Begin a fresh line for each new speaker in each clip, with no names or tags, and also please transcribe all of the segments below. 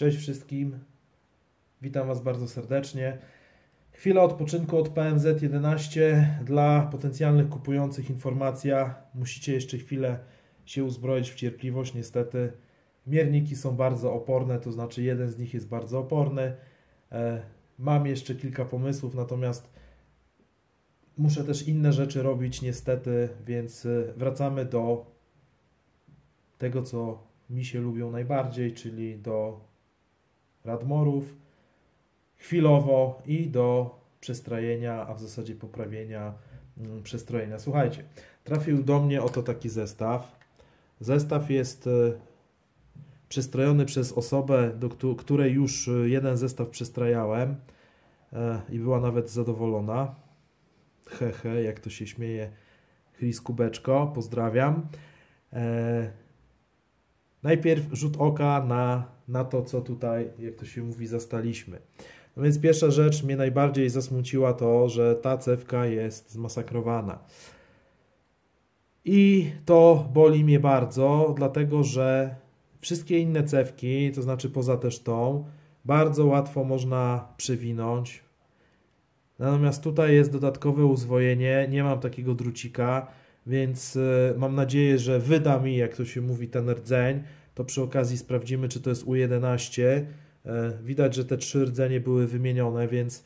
Cześć wszystkim. Witam Was bardzo serdecznie. Chwila odpoczynku od PMZ 11 dla potencjalnych kupujących informacja. Musicie jeszcze chwilę się uzbroić w cierpliwość. Niestety mierniki są bardzo oporne, to znaczy jeden z nich jest bardzo oporny. E, mam jeszcze kilka pomysłów, natomiast muszę też inne rzeczy robić niestety, więc e, wracamy do tego, co mi się lubią najbardziej, czyli do Radmorów chwilowo i do przestrojenia, a w zasadzie poprawienia mm, przestrojenia. Słuchajcie, trafił do mnie oto taki zestaw. Zestaw jest e, przestrojony przez osobę, do której już e, jeden zestaw przestrajałem e, i była nawet zadowolona. Hehe, he, jak to się śmieje Chris Kubeczko, pozdrawiam. Najpierw rzut oka na, na to, co tutaj, jak to się mówi, zastaliśmy. No więc pierwsza rzecz mnie najbardziej zasmuciła to, że ta cewka jest zmasakrowana. I to boli mnie bardzo, dlatego że wszystkie inne cewki, to znaczy poza też tą, bardzo łatwo można przewinąć. Natomiast tutaj jest dodatkowe uzwojenie, nie mam takiego drucika, więc e, mam nadzieję, że wyda mi, jak to się mówi, ten rdzeń. To przy okazji sprawdzimy, czy to jest U11. E, widać, że te trzy rdzenie były wymienione, więc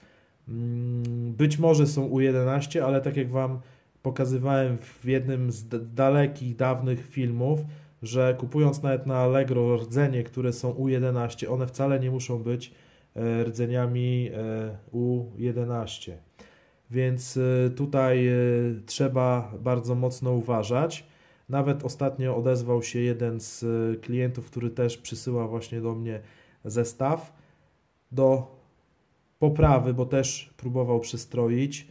mm, być może są U11, ale tak jak Wam pokazywałem w jednym z dalekich, dawnych filmów, że kupując nawet na Allegro rdzenie, które są U11, one wcale nie muszą być e, rdzeniami U11. Więc tutaj trzeba bardzo mocno uważać. Nawet ostatnio odezwał się jeden z e, klientów, który też przysyła właśnie do mnie zestaw do poprawy, bo też próbował przestroić.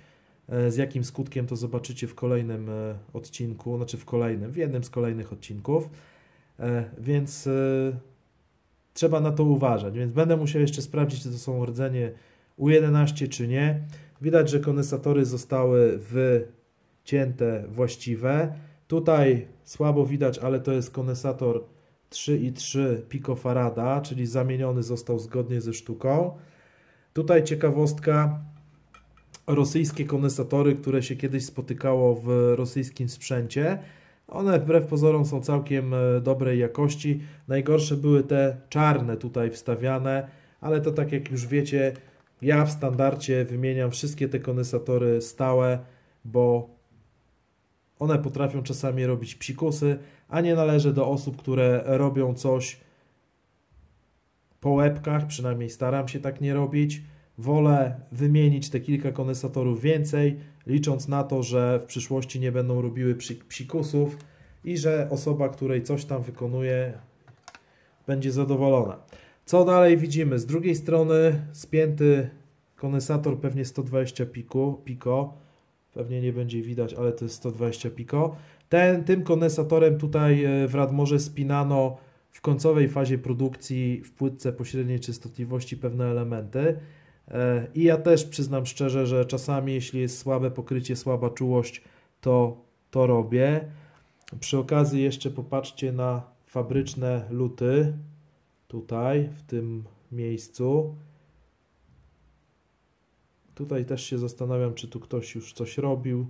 E, z jakim skutkiem to zobaczycie w kolejnym e, odcinku, znaczy w kolejnym, w jednym z kolejnych odcinków. Więc trzeba na to uważać. Więc będę musiał jeszcze sprawdzić, czy to są rdzenie U11 czy nie. Widać, że kondensatory zostały wycięte właściwe. Tutaj słabo widać, ale to jest kondensator 3,3 picofarada, czyli zamieniony został zgodnie ze sztuką. Tutaj ciekawostka, rosyjskie kondensatory, które się kiedyś spotykało w rosyjskim sprzęcie. One wbrew pozorom są całkiem e, dobrej jakości. Najgorsze były te czarne tutaj wstawiane, ale to tak jak już wiecie, ja w standardzie wymieniam wszystkie te kondensatory stałe, bo one potrafią czasami robić psikusy, a nie należy do osób, które robią coś po łebkach, przynajmniej staram się tak nie robić. Wolę wymienić te kilka kondensatorów więcej, licząc na to, że w przyszłości nie będą robiły psikusów i że osoba, której coś tam wykonuje, będzie zadowolona. Co dalej widzimy? Z drugiej strony spięty kondensator pewnie 120 pico, pico Pewnie nie będzie widać, ale to jest 120 pico. Ten, tym kondensatorem tutaj e, w Radmorze spinano w końcowej fazie produkcji w płytce pośredniej częstotliwości pewne elementy. E, I ja też przyznam szczerze, że czasami jeśli jest słabe pokrycie, słaba czułość, to to robię. Przy okazji jeszcze popatrzcie na fabryczne luty tutaj w tym miejscu. Tutaj też się zastanawiam, czy tu ktoś już coś robił,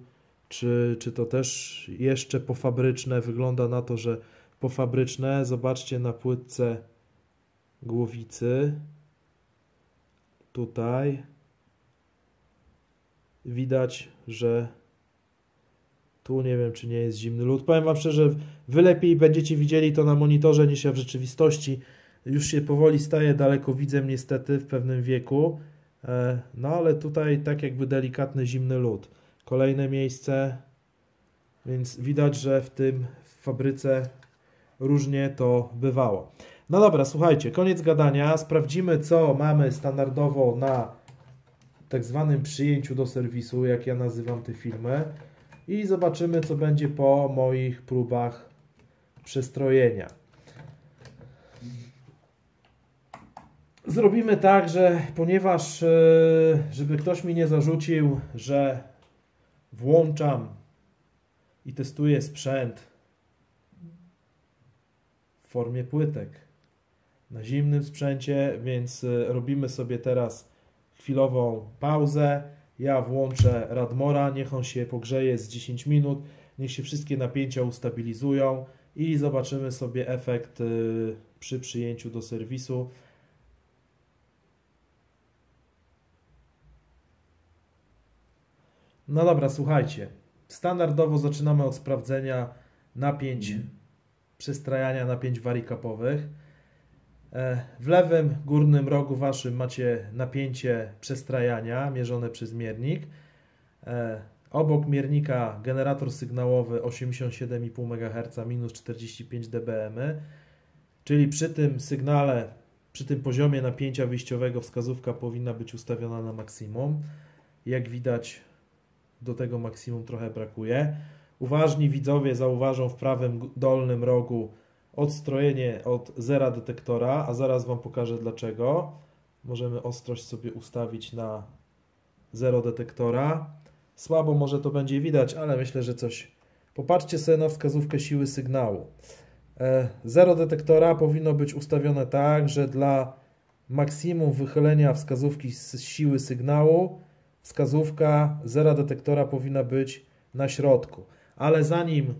czy, czy to też jeszcze pofabryczne. Wygląda na to, że pofabryczne. Zobaczcie na płytce głowicy. Tutaj widać, że tu nie wiem, czy nie jest zimny lód. Powiem Wam szczerze, Wy lepiej będziecie widzieli to na monitorze niż ja w rzeczywistości. Już się powoli staje daleko widzem niestety w pewnym wieku. E, no ale tutaj tak jakby delikatny zimny lód. Kolejne miejsce, więc widać, że w tym w fabryce różnie to bywało. No dobra, słuchajcie, koniec gadania. Sprawdzimy, co mamy standardowo na tak zwanym przyjęciu do serwisu, jak ja nazywam te filmy. I zobaczymy, co będzie po moich próbach przestrojenia. Zrobimy tak, że ponieważ, e, żeby ktoś mi nie zarzucił, że włączam i testuję sprzęt w formie płytek, na zimnym sprzęcie, więc y, robimy sobie teraz chwilową pauzę. Ja włączę Radmora, niech on się pogrzeje z 10 minut, niech się wszystkie napięcia ustabilizują i zobaczymy sobie efekt y, przy przyjęciu do serwisu. No dobra, słuchajcie. Standardowo zaczynamy od sprawdzenia napięć, mm. przystrajania napięć warikapowych. E, w lewym górnym rogu waszym macie napięcie przestrajania mierzone przez miernik. E, obok miernika generator sygnałowy 87,5 MHz minus 45 dBm, czyli przy tym sygnale, przy tym poziomie napięcia wyjściowego wskazówka powinna być ustawiona na maksimum. Jak widać do tego maksimum trochę brakuje. Uważni widzowie zauważą w prawym dolnym rogu odstrojenie od zera detektora, a zaraz Wam pokażę dlaczego. Możemy ostrość sobie ustawić na zero detektora. Słabo może to będzie widać, ale myślę, że coś. Popatrzcie sobie na wskazówkę siły sygnału. E, zero detektora powinno być ustawione tak, że dla maksimum wychylenia wskazówki z siły sygnału wskazówka zera detektora powinna być na środku. Ale zanim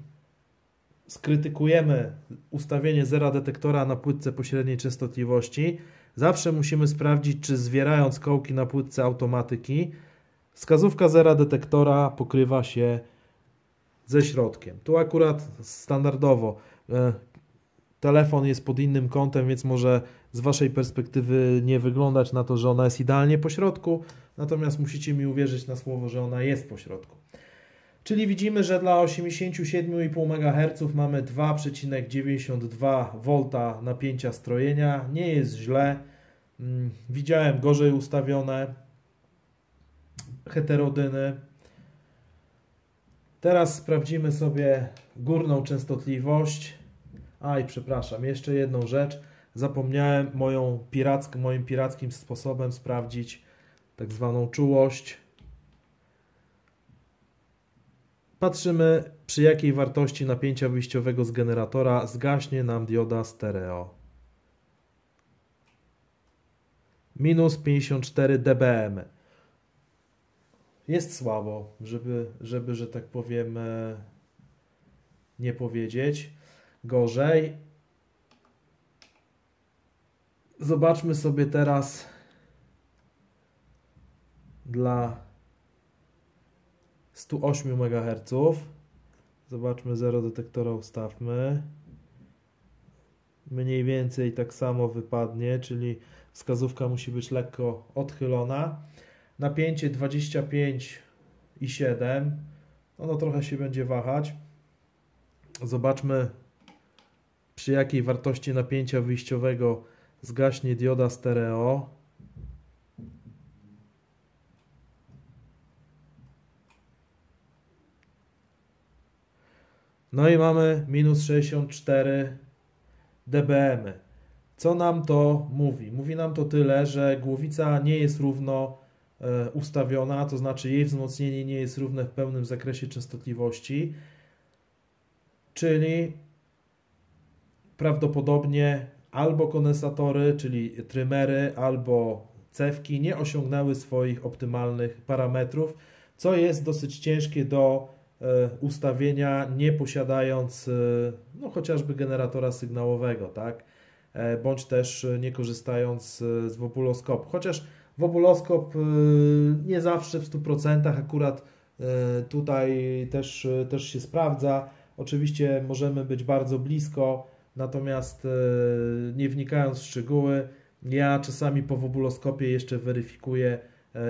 skrytykujemy ustawienie zera detektora na płytce pośredniej częstotliwości, zawsze musimy sprawdzić, czy zwierając kołki na płytce automatyki, wskazówka zera detektora pokrywa się ze środkiem. Tu akurat standardowo e, telefon jest pod innym kątem, więc może z Waszej perspektywy nie wyglądać na to, że ona jest idealnie po środku, natomiast musicie mi uwierzyć na słowo, że ona jest po środku. Czyli widzimy, że dla 87,5 MHz mamy 2,92 V napięcia strojenia. Nie jest źle. Mm, widziałem gorzej ustawione heterodyny. Teraz sprawdzimy sobie górną częstotliwość. A i przepraszam, jeszcze jedną rzecz. Zapomniałem moją piracką, moim pirackim sposobem sprawdzić tak zwaną czułość. Patrzymy przy jakiej wartości napięcia wyjściowego z generatora zgaśnie nam dioda stereo. Minus 54 dBm. Jest słabo, żeby, żeby że tak powiem, e, nie powiedzieć. Gorzej. Zobaczmy sobie teraz dla 108 MHz. Zobaczmy, zero detektora ustawmy. Mniej więcej tak samo wypadnie, czyli wskazówka musi być lekko odchylona. Napięcie 25,7. Ono trochę się będzie wahać. Zobaczmy, przy jakiej wartości napięcia wyjściowego zgaśnie dioda stereo. No i mamy minus 64 dBm. Co nam to mówi? Mówi nam to tyle, że głowica nie jest równo e, ustawiona, to znaczy jej wzmocnienie nie jest równe w pełnym zakresie częstotliwości, czyli prawdopodobnie albo kondensatory, czyli trymery, albo cewki nie osiągnęły swoich optymalnych parametrów, co jest dosyć ciężkie do ustawienia, nie posiadając e, no, chociażby generatora sygnałowego, tak? E, bądź też nie korzystając z wobuloskopu. Chociaż wobuloskop nie zawsze w 100% akurat tutaj też, też się sprawdza. Oczywiście możemy być bardzo blisko, natomiast nie wnikając w szczegóły, ja czasami po wobuloskopie jeszcze weryfikuję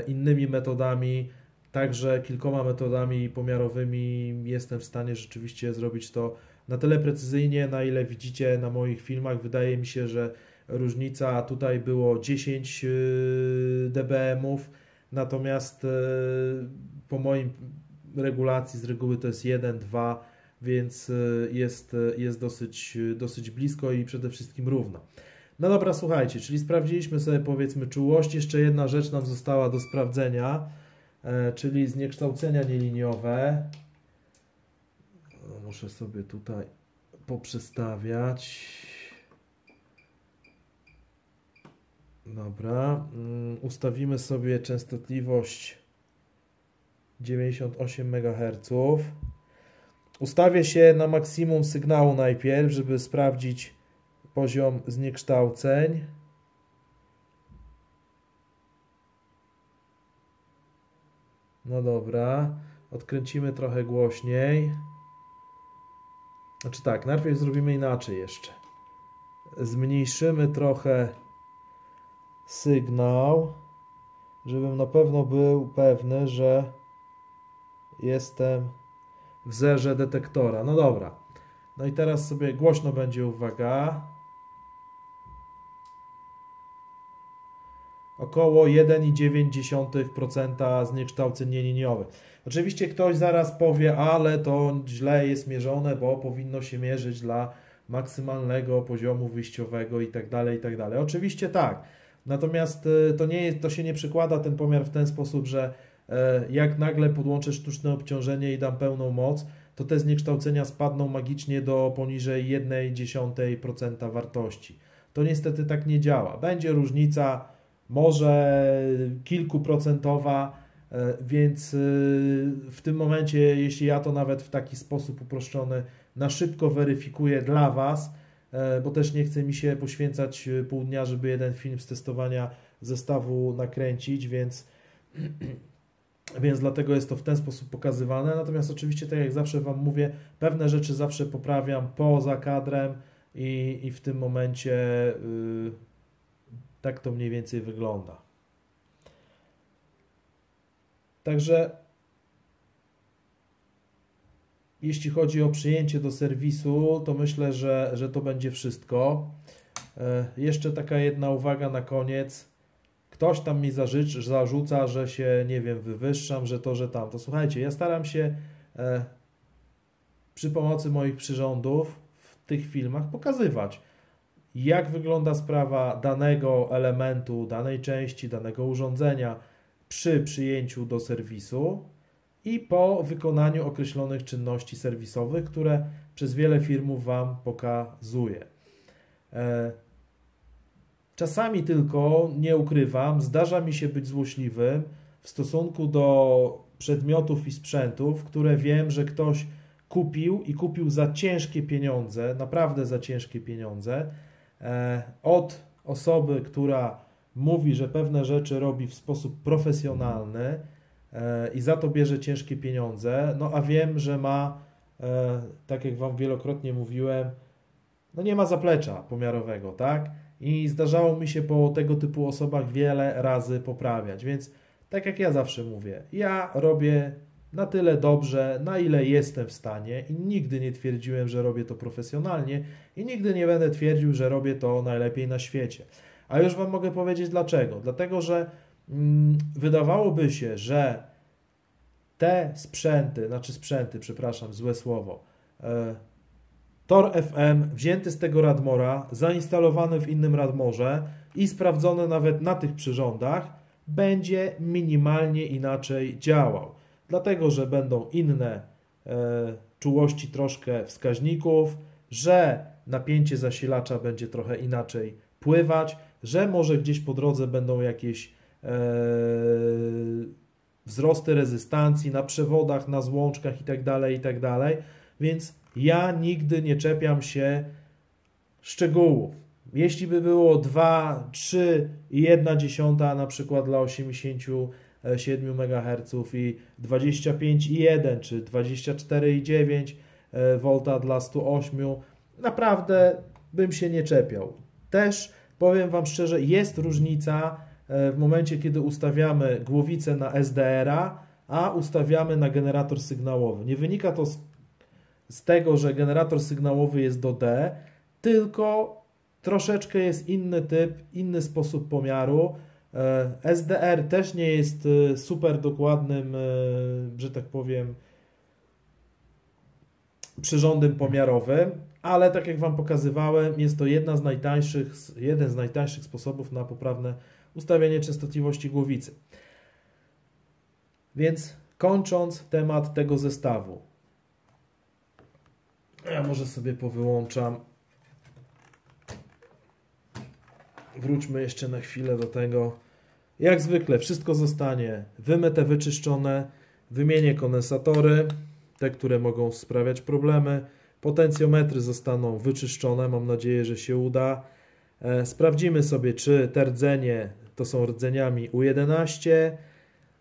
innymi metodami, Także kilkoma metodami pomiarowymi jestem w stanie rzeczywiście zrobić to na tyle precyzyjnie, na ile widzicie na moich filmach. Wydaje mi się, że różnica tutaj było 10 yy, dBm-ów, natomiast yy, po moim regulacji z reguły to jest 1, 2, więc yy, jest, jest dosyć, dosyć blisko i przede wszystkim równo. No dobra, słuchajcie, czyli sprawdziliśmy sobie powiedzmy czułość. Jeszcze jedna rzecz nam została do sprawdzenia czyli zniekształcenia nieliniowe. Muszę sobie tutaj poprzestawiać. Dobra, mm, ustawimy sobie częstotliwość 98 MHz. Ustawię się na maksimum sygnału najpierw, żeby sprawdzić poziom zniekształceń. No dobra, odkręcimy trochę głośniej. Znaczy tak, najpierw zrobimy inaczej jeszcze. Zmniejszymy trochę sygnał, żebym na pewno był pewny, że jestem w zerze detektora. No dobra. No i teraz sobie głośno będzie, uwaga. Około 1,9% zniekształceń nieliniowych. Oczywiście ktoś zaraz powie, ale to źle jest mierzone, bo powinno się mierzyć dla maksymalnego poziomu wyjściowego i tak dalej, i tak. Oczywiście tak. Natomiast y, to, nie jest, to się nie przykłada ten pomiar w ten sposób, że e, jak nagle podłączę sztuczne obciążenie i dam pełną moc, to te zniekształcenia spadną magicznie do poniżej 1,1% wartości. To niestety tak nie działa. Będzie różnica, może kilkuprocentowa, e, więc y, w tym momencie, jeśli ja to nawet w taki sposób uproszczony na szybko weryfikuję dla Was, E, bo też nie chce mi się poświęcać e, pół dnia, żeby jeden film z testowania zestawu nakręcić, więc, więc dlatego jest to w ten sposób pokazywane. Natomiast oczywiście, tak jak zawsze Wam mówię, pewne rzeczy zawsze poprawiam poza kadrem i, i w tym momencie yy, tak to mniej więcej wygląda. Także Jeśli chodzi o przyjęcie do serwisu, to myślę, że, że to będzie wszystko. E, jeszcze taka jedna uwaga na koniec. Ktoś tam mi zażycz, zarzuca, że się, nie wiem, wywyższam, że to, że tam. To słuchajcie, ja staram się e, przy pomocy moich przyrządów w tych filmach pokazywać, jak wygląda sprawa danego elementu, danej części, danego urządzenia przy przyjęciu do serwisu i po wykonaniu określonych czynności serwisowych, które przez wiele firmów Wam pokazuje. E, czasami tylko, nie ukrywam, zdarza mi się być złośliwym w stosunku do przedmiotów i sprzętów, które wiem, że ktoś kupił i kupił za ciężkie pieniądze, naprawdę za ciężkie pieniądze, od osoby, która mówi, że pewne rzeczy robi w sposób profesjonalny, i za to bierze ciężkie pieniądze, no a wiem, że ma, e, tak jak Wam wielokrotnie mówiłem, no nie ma zaplecza pomiarowego, tak? I zdarzało mi się po tego typu osobach wiele razy poprawiać, więc tak jak ja zawsze mówię, ja robię na tyle dobrze, na ile jestem w stanie i nigdy nie twierdziłem, że robię to profesjonalnie i nigdy nie będę twierdził, że robię to najlepiej na świecie. A już Wam mogę powiedzieć dlaczego. Dlatego, że Mm, wydawałoby się, że te sprzęty, znaczy sprzęty, przepraszam, złe słowo, e, Tor FM wzięty z tego Radmora, zainstalowany w innym Radmorze i sprawdzony nawet na tych przyrządach, będzie minimalnie inaczej działał. Dlatego, że będą inne e, czułości troszkę wskaźników, że napięcie zasilacza będzie trochę inaczej pływać, że może gdzieś po drodze będą jakieś Eee, wzrosty rezystancji na przewodach, na złączkach itd., tak itd. Tak Więc ja nigdy nie czepiam się szczegółów. Jeśli by było 2, 3 i 1 dziesiąta na przykład dla 87 MHz i 25,1 czy 24,9 V dla 108, naprawdę bym się nie czepiał. Też powiem Wam szczerze, jest różnica E, w momencie, kiedy ustawiamy głowicę na SDR-a, a ustawiamy na generator sygnałowy. Nie wynika to z, z tego, że generator sygnałowy jest do D, tylko troszeczkę jest inny typ, inny sposób pomiaru. E, SDR też nie jest e, super dokładnym, że tak powiem, przyrządem pomiarowym, ale tak jak Wam pokazywałem, jest to jedna z najtańszych, jeden z najtańszych sposobów na poprawne ustawianie częstotliwości głowicy. Więc kończąc temat tego zestawu. Ja może sobie powyłączam wróćmy jeszcze na chwilę do tego. Jak zwykle wszystko zostanie wymyte, wyczyszczone. Wymienię kondensatory, te, które mogą sprawiać problemy. Potencjometry zostaną wyczyszczone, mam nadzieję, że się uda. E, sprawdzimy sobie, czy te rdzenie to są rdzeniami U11.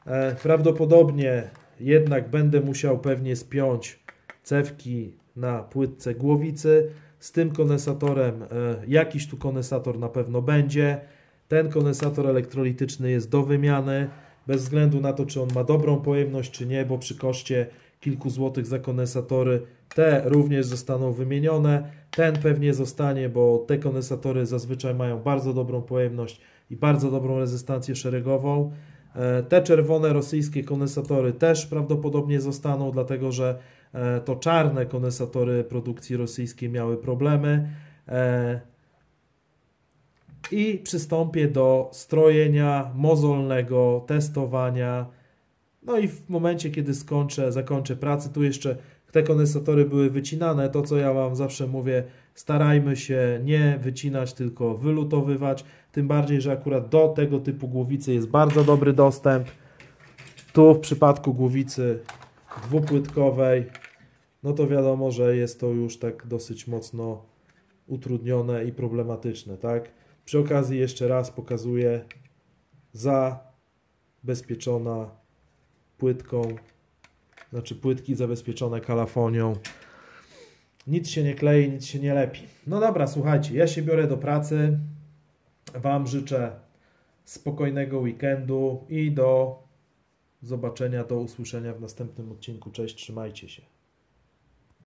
E, prawdopodobnie jednak będę musiał pewnie spiąć cewki na płytce głowicy. Z tym kondensatorem, e, jakiś tu kondensator na pewno będzie. Ten kondensator elektrolityczny jest do wymiany, bez względu na to, czy on ma dobrą pojemność, czy nie, bo przy koszcie kilku złotych za kondensatory te również zostaną wymienione. Ten pewnie zostanie, bo te kondensatory zazwyczaj mają bardzo dobrą pojemność i bardzo dobrą rezystancję szeregową. E, te czerwone rosyjskie kondensatory też prawdopodobnie zostaną, dlatego że e, to czarne kondensatory produkcji rosyjskiej miały problemy. E, I przystąpię do strojenia mozolnego, testowania. No i w momencie, kiedy skończę, zakończę pracę, tu jeszcze te kondensatory były wycinane. To, co ja Wam zawsze mówię, starajmy się nie wycinać, tylko wylutowywać. Tym bardziej, że akurat do tego typu głowicy jest bardzo dobry dostęp. Tu w przypadku głowicy dwupłytkowej, no to wiadomo, że jest to już tak dosyć mocno utrudnione i problematyczne, tak? Przy okazji jeszcze raz pokazuję zabezpieczona płytką, znaczy płytki zabezpieczone kalafonią. Nic się nie klei, nic się nie lepi. No dobra, słuchajcie, ja się biorę do pracy. Wam życzę spokojnego weekendu i do zobaczenia, do usłyszenia w następnym odcinku. Cześć, trzymajcie się.